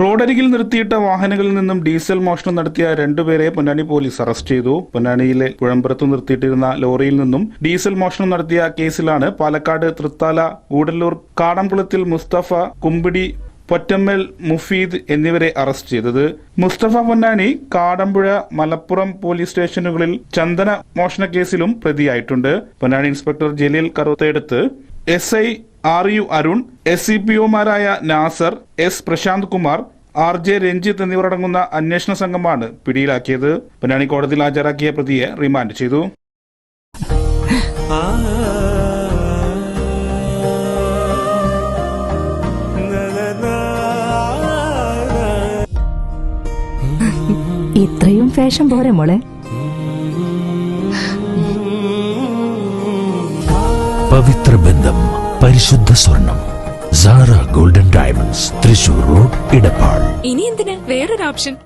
റോഡരികിൽ നിർത്തിയിട്ട വാഹനങ്ങളിൽ നിന്നും ഡീസൽ മോഷണം നടത്തിയ രണ്ടുപേരെ പൊന്നാനി പോലീസ് അറസ്റ്റ് ചെയ്തു. പൊന്നാനിയിലെ കുഴമ്പുറത്ത് നിർത്തിയിട്ടിരുന്ന ലോറിയിൽ നിന്നും ഡീസൽ മോഷണം നടത്തിയ കേസിലാണ് പാലക്കാട് തൃത്താല ഗൂഡല്ലൂർ കാടംകുളത്തിൽ മുസ്തഫ കുമ്പിടി പൊറ്റമ്മൽ മുഫീദ് എന്നിവരെ അറസ്റ്റ് ചെയ്തത്. മുസ്തഫ പൊന്നാനി കാടമ്പുഴ മലപ്പുറം പോലീസ് സ്റ്റേഷനുകളിൽ ചന്ദന മോഷണ കേസിലും പ്രതിയായിട്ടുണ്ട്. Ponnani inspector Jaleel Karuthedath S I R U Arun S C P ഒമാരായ Nasar S Prashanth Kumar R J Ranjith എന്നിവരടങ്ങുന്ന അന്വേഷണ സംഘമാണ് പിടിയിലാക്കിയത്. പൊന്നാനി കോടതിയിൽ ഹാജരാക്കിയ പ്രതിയെ റിമാൻഡ് ചെയ്തു. ഇത്രയും ഫാഷൻ പോരെ മോളെ. പവിത്ര ബന്ധം. പരിശുദ്ധ സ്വർണം. Sara golden diamonds Thrissur road Edappal. ഇനി എന്തിന്? വേറൊരു ഓപ്ഷൻ.